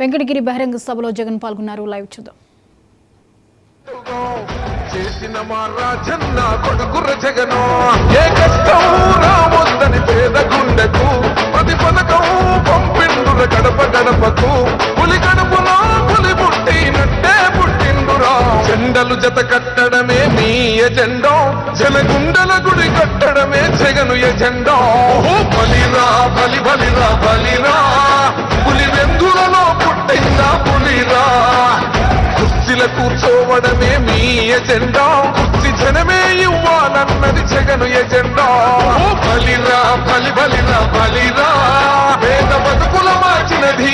వెంకటగిరి బహిరంగ సభలో జగన్ పాల్గొన్నారు. లైవ్ చూద్దాం. చేసిన మా రాజన్న కొడుకుర జగను. ఏ కష్టం రావద్దని పేద గుండెకు ప్రతి పథకం పంపిండుర గడప గడపకు. పులి గడపలో పులి పుట్టినట్టే పుట్టిండురా. జెండలు జత కట్టడమే మీ ఎజెండో. జనగుండల గుడి కట్టడమే జగను ఎజెండో. బలిరా బలి బలిరా బలిరా. కూర్చోవడమే మీ ఎజెండా. కుర్చీ జనమే ఇవ్వాలన్నది జగను ఎజెండా. బలిరా బలి బలిరా బలిరా. పేద బతుకుల మార్చినది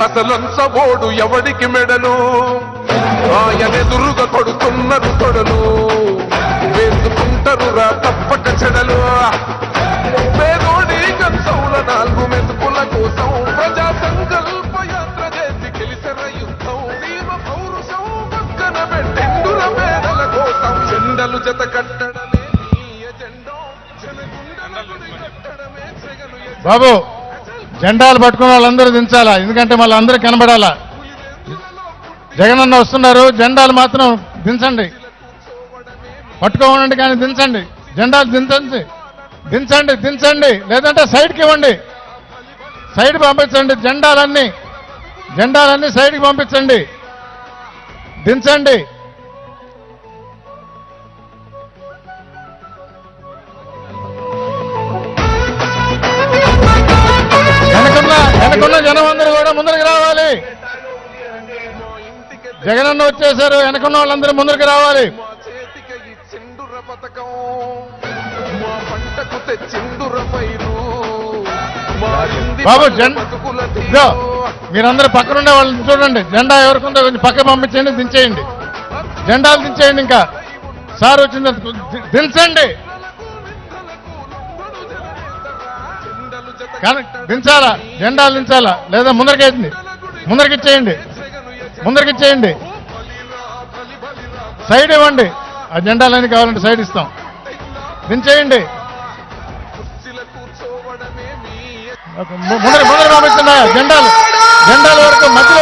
అసలంచబోడు ఎవడికి మెడను ఆయనెదురుగా కొడుతున్నారు తొడలు. వేసుకుంటారు రా తప్పక చెడలు. పేదోడి కంచౌల నాలుగు మెతుకుల కోసం ప్రజా సంకల్ప యాత్ర చేసి గెలిచిన యుద్ధం. భీమ పౌరుషం పక్కన పెట్టిండుర పేదల కోసం. జెండలు జత కట్టడమే కట్టడమే బాబు! జెండాలు పట్టుకున్న వాళ్ళందరూ దించాలా? ఎందుకంటే మళ్ళీ అందరూ కనబడాలా? జగనన్న వస్తున్నారు జెండాలు మాత్రం దించండి. పట్టుకోమండి కానీ దించండి. జెండాలు దించండి. దించండి దించండి. లేదంటే సైడ్కి ఇవ్వండి. సైడ్ పంపించండి జెండాలన్నీ. జెండాలన్నీ సైడ్కి పంపించండి. దించండి. జగనన్న వచ్చేసారు వెనకున్న వాళ్ళందరూ ముందరికి రావాలి. బాబు జెండా. మీరందరూ పక్కనుండే వాళ్ళని చూడండి. జెండా ఎవరికి ఉందో కొంచెం పక్క పంపించండి దించేయండి. జెండాలు దించేయండి ఇంకా. సార్ వచ్చింది దించండి కానీ దించాలా? జెండాలు దించాలా? లేదా ముందరికేసింది? ముందరికి ఇచ్చేయండి ముందరికి చేయండి సైడ్ ఇవ్వండి. ఆ జెండాలన్నీ కావాలంటే సైడ్ ఇస్తాం. దించేయండి. కుర్చీల కూర్చోవడమే మీ జెండాలు ముందర ముందర జెండాలు జెండాల వరకు మధ్యలో